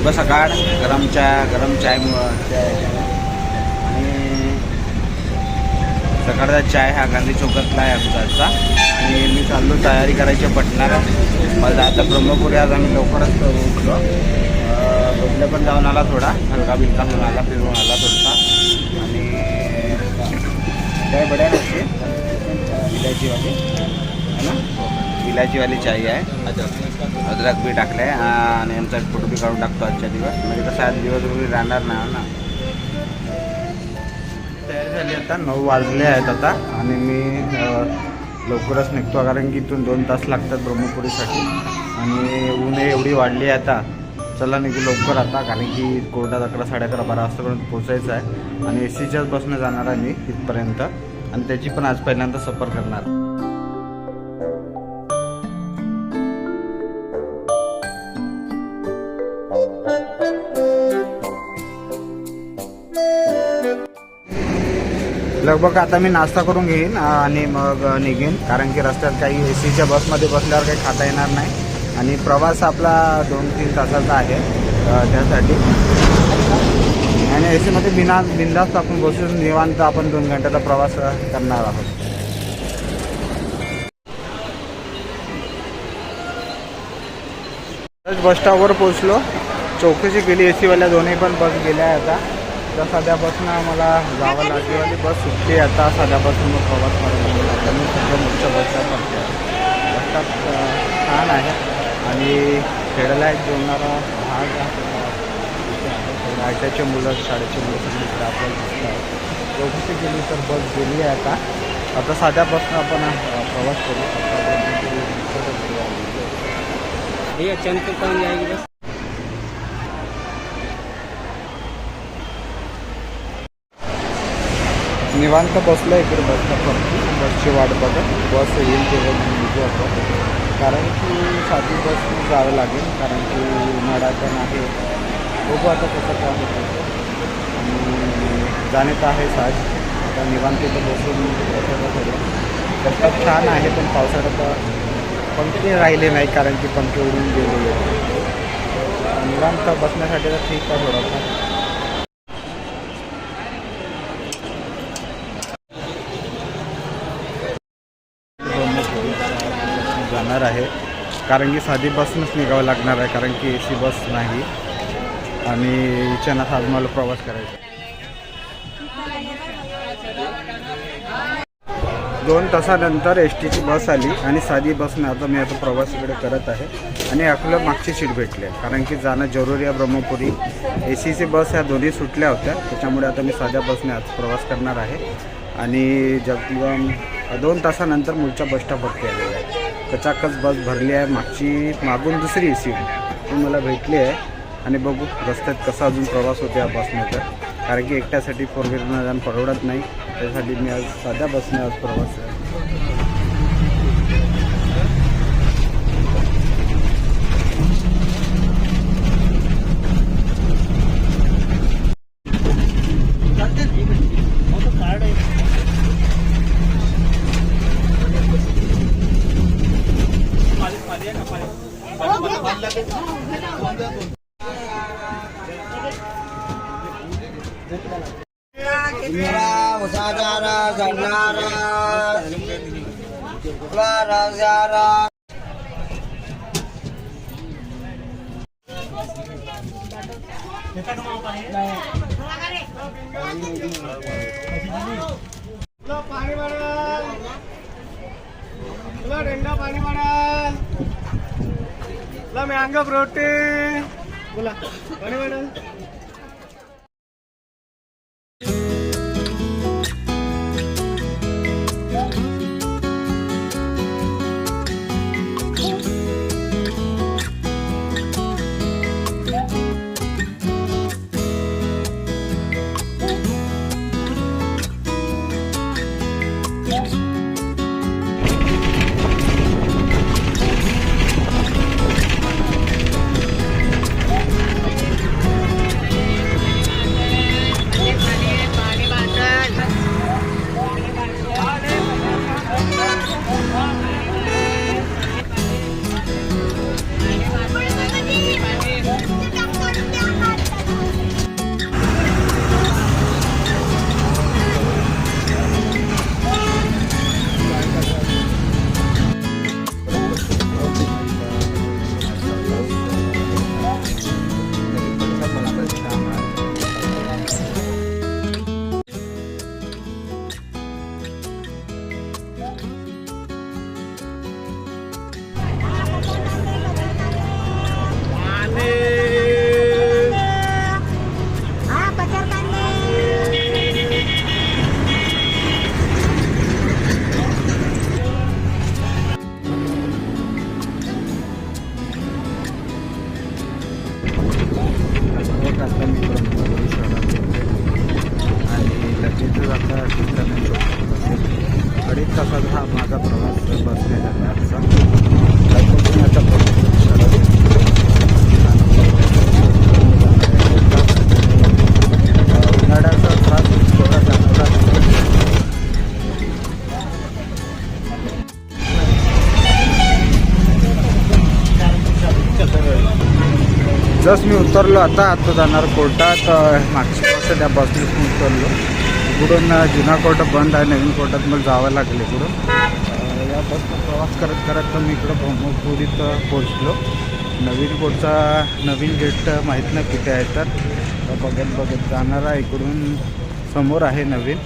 शुभ सकाळ गरम चहा गरम चाय आणि सकाळचा चाय हा गांधी चौकातला आहे आमचा. आणि मी चाललो तयारी करायची पटणार. मला आता ब्रह्मपुरी आज आम्ही लवकरच उठलो. बदले पण जाऊन आला थोडा. हलका बिलका म्हणून आला फिरून आला थोडासा. आणि काय बड्या नसते इलायचीवाली है ना? इलायचीवाली चाय आहे. अद्रक बी टाकलं आहे आणि आमचा फोटो बी काढून टाकतो आजच्या दिवस. म्हणजे कसं आज दिवस वगैरे राहणार नाही ना. तयारी झाली आता नऊ वाजले आहेत आता. आणि मी लवकरच निघतो कारण की इथून दोन तास लागतात ब्रह्मपुरीसाठी. आणि ऊन एवढी वाढली आहे आता. चला निघू लवकर आता कारण की कोर्टात अकरा साडे अकरा बारा वाजतापर्यंत पोचायचं आहे. आणि ए सीच्याच बसनं जाणार आहे मी इथपर्यंत. आणि त्याची पण आज पहिल्यांदा सफर करणार. लगभग आता मी नाश्ता करून घेईन आणि मग निघेन. कारण की रस्त्यात काही ए सीच्या बसमध्ये बसल्यावर काही खाता येणार नाही. आणि प्रवास आपला दोन तीन तासाचा आहे त्यासाठी. आणि ए सीमध्ये बिना बिंदास्त आपण बसून निवांत आपण दोन घंट्याचा प्रवास करणार आहोत. बस स्टॉपवर पोचलो चौकशी केली ए सीवाल्या दोन्ही पण बस गेल्या आता. आता सध्यापासून आम्हाला मला जावं लागेल आणि बस सुटते आहे. आता सध्यापासून मग प्रवास करायला आता मी सध्या मोठ्या बसला पडते बस छान आहे. आणि खेळायला एक जोडणारा भाग आहे. मुलं शाळेचे मुलं सगळी इकडे आपल्याला दिसतात चौकशी केली तर बस गेली आहे आता. आता साध्यापासून आपण प्रवास करू. शकतो हे अचानक काम भैया जाएगी बस निवांत बसलं इकडे बसण्यावरती बसची वाट बघत. बस येईल तेव्हा मी निघू कारण की साधी बस जावं लागेल. कारण की उन्हाळा पण आहे. बघू आता कसं काय होतं. आणि जाणे तर आहेच आज आता निवांत इथं बसून बसायला रस्ता छान आहे पण पावसाळ्यात पंखे राहिले नाही कारण की पंखे उडून गेलेले निवांत बसण्यासाठी तर ठीक आहे थोडंफार. जाणार आहे. कारण की साधी बसनंच निघावं लागणार आहे कारण की ए सी बस नाही. आणि हिच्यानं आज मला प्रवास करायचा. आहे. दोन तासानंतर एस टीची बस आली आणि साधी बसनं आता मी आता प्रवास इकडे करत आहे. आणि आपलं मागची सीट भेटली आहे. कारण की जाणं जरुरी आहे ब्रह्मपुरी. ए सीची बस ह्या दोन्ही सुटल्या होत्या. त्याच्यामुळे आता मी साध्या बसने आज प्रवास करणार आहे. आणि जग दोन तासानंतर मुलच्या बसस्टॉपवरती आलेला आहे. कचाकच बस भरली आहे. मागची मागून दुसरी सीट ती मला भेटली आहे. आणि बघू रस्त्यात कसा अजून प्रवास होतो या बसने तर कारण की एकट्यासाठी फोर व्हीलरनं जाणं परवडत नाही. त्यासाठी मी आज साध्या बसने आज प्रवास पाणी मारल तुला डेंडा पाणी मारल तुला मँगो प्रोटीन बोला हा माझा प्रवास बसने जस मी उतरलो आता आता जाणार कोर्टात. मागच्या वर्ष त्या बसने उतरलो. इकडून जुना कोर्ट बंद आहे नवीन कोर्टात मला जावं लागलं इकडून या बसनं प्रवास करत करत तर मी इकडं ब्रह्मपुरीत पोहोचलो. नवीन कोर्टचा नवीन गेट माहीत नाही कुठे आहे तर. बघत बघत जाणार आहे इकडून समोर आहे नवीन.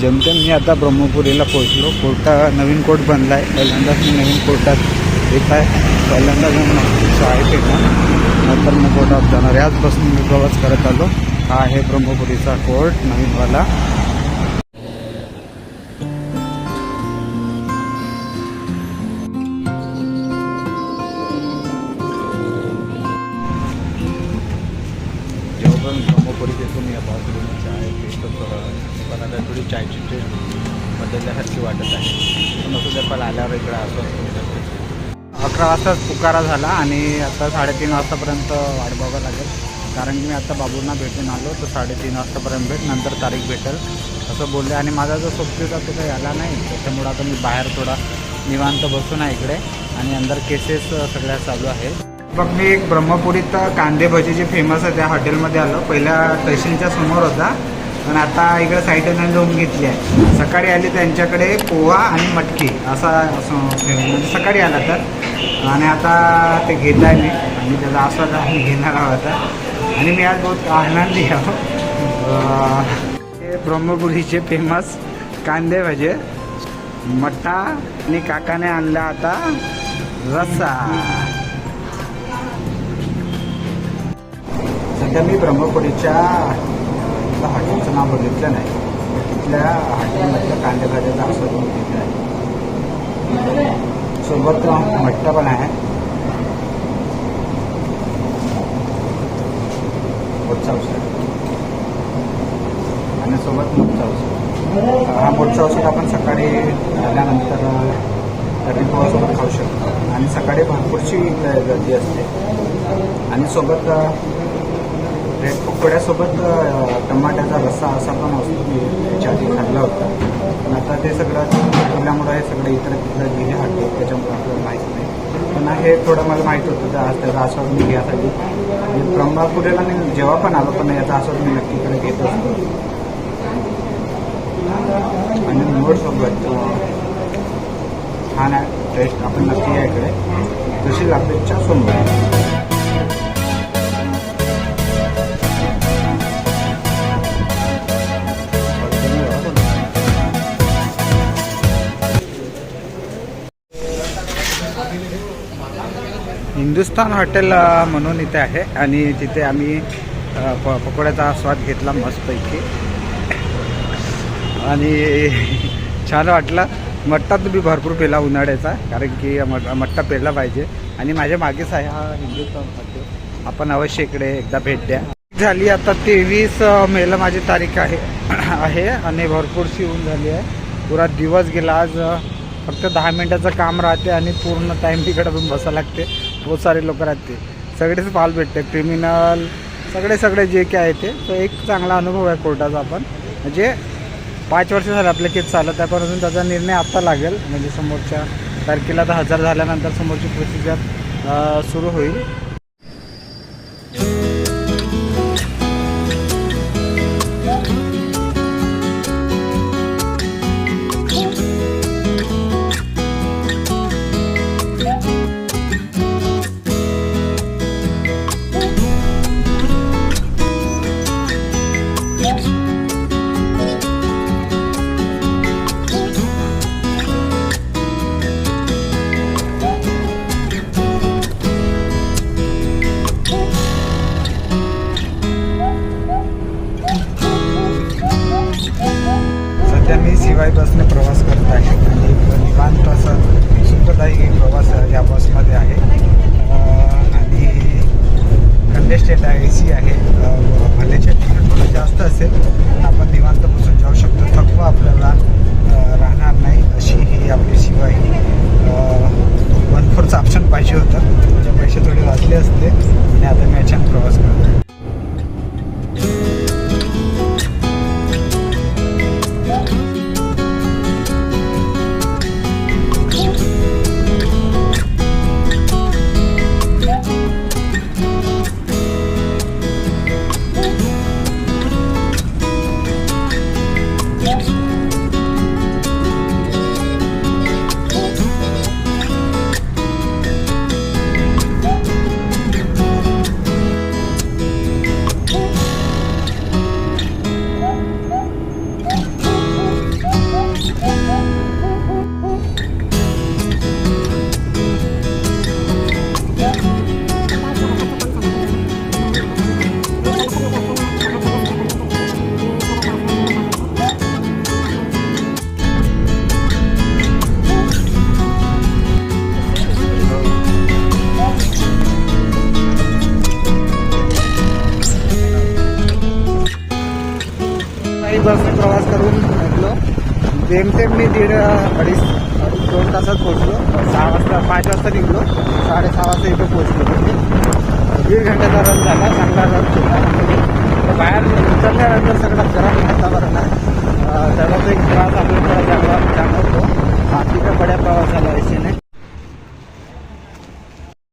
जेमतेम मी आता ब्रह्मपुरीला पोहोचलो. कोर्टा नवीन कोर्ट बनला आहे. पहिल्यांदाच मी नवीन कोर्टात येत आहे. पहिल्यांदा मी आहे ते नंतर मग कोर्टात जाणार याच बसून मी प्रवास करत आलो. हा आहे ब्रह्मपुरीचा कोर्ट नवीनवाला जेव्हा पण ब्रह्मपुरीत येतो या बाजूला चाय पितो पण आता थोडी चायची टेस्ट बदलल्यासारखी वाटत आहे. पण असं जर आल्यावर इकडं असं अकरा वाजताच पुकारा झाला आणि आता साडेतीन वाजतापर्यंत वाट बघावं लागेल. कारण की मी आता बाबूंना भेटून आलो तर साडेतीन वाजतापर्यंत भेट नंतर तारीख भेटेल असं बोलले. आणि माझा जो सोबती होता तो काही आला नाही त्याच्यामुळं आता मी बाहेर थोडा निवांत बसून आहे इकडे. आणि अंदर केसेस सगळ्या चालू आहेत. बघ मी एक ब्रह्मपुरीत कांदे भजी जे फेमस आहे त्या हॉटेलमध्ये आलो. पहिल्या तहसीलच्या समोर होता. पण आता इकडे साईडनं जाऊन घेतली आहे. सकाळी आली त्यांच्याकडे पोहा आणि मटकी असा असं म्हणजे सकाळी आला तर. आणि आता ते घेत आहे मी. आणि त्याचा आस्वाद आम्ही घेणार आहोत आणि मी आज बहुत आनंदी आहो. हे ब्रह्मपुरीचे फेमस कांदे भजे. मठा आणि काकाने आणला आता रस्सा. सध्या मी ब्रह्मपुरीच्या हॉटेलचं नाव बघितलं नाही. तिथल्या हॉटेलमधल्या कांदे भाज्याचा आस्वाद घेतला आहे. सोबत मठ्ठा पण आहे. मोठचा औषध आणि सोबत मोठचा औषध हा मोठचा औषध आपण सकाळी आल्यानंतर तर्री पोहासोबत खाऊ शकतो. आणि सकाळी भरपूरशी गर्दी असते. आणि सोबत ब्रेड पकोड्यासोबत टमाट्याचा रस्सा असा पण असतो मी त्याच्या आधी खाल्ला होता. पण आता ते सगळं ठेवल्यामुळं हे सगळं इतर तिथं गेले हटले त्याच्यामुळे आपल्याला माहीत नाही. पण हे थोडं मला माहीत होतं तर आज त्याचा आस्वाद मी घ्यासाठी आणि म्हणजे ब्रह्मापुरेला मी जेव्हा पण आलो पण याचा आस्वाद मी नक्की इकडे घेत असतो. आणि मोडसोबत छान आहे टेस्ट. आपण नक्की या इकडे. जशी लागते चहा सोबत हिंदुस्तान हॉटेल म्हणून इथे आहे आणि तिथे आम्ही प पकोड्याचा स्वाद घेतला मस्तपैकी. आणि छान वाटलं. मट्टा तुम्ही भरपूर पेला उन्हाळ्याचा कारण की मट मट्टा पेरला पाहिजे. आणि माझ्या मागेच आहे हा हिंदुस्तान हॉटेल. आपण अवश्य इकडे एकदा भेट द्या. झाली आता तेवीस मेला माझी तारीख आहे. आहे आणि भरपूरशी ऊन झाली आहे. पुरा दिवस गेला आज फक्त दहा मिनिटाचं काम राहते आणि पूर्ण टाईम तिकडे बसावं लागते. बहुत सारे लोक राहते सगळेच पाल भेटते क्रिमिनल सगळे सगळे जे काय आहे ते. तो एक चांगला अनुभव आहे कोर्टाचा आपण. म्हणजे पाच वर्ष झाले आपले केस चालत आहे पण अजून त्याचा निर्णय आत्ता लागेल. म्हणजे समोरच्या तारखेला तर हजर झाल्यानंतर समोरची प्रोसिजर सुरू होईल. ही वन फोरचं ऑप्शन पाहिजे होता. म्हणजे पैसे थोडे वाचले असते. आणि आता मी अचानक प्रवास करतो मी प्रवास करून निघलो. जेमतेम मी दीड अडीच अडीच दोन तासात पोहोचलो. सहा वाजता पाच वाजता निघलो. साडेसहा वाजता इथे पोहोचलो. म्हणजे दीड घंट्याचा रन झाला. चांगला रन केला. बाहेर उतरल्यानंतर सगळा गरम वातावरण आहे. अं, त्याचा तो एक त्रास आपल्याला जाणवा जाणवतो बाकीच्या बड्या प्रवास झाला एसीने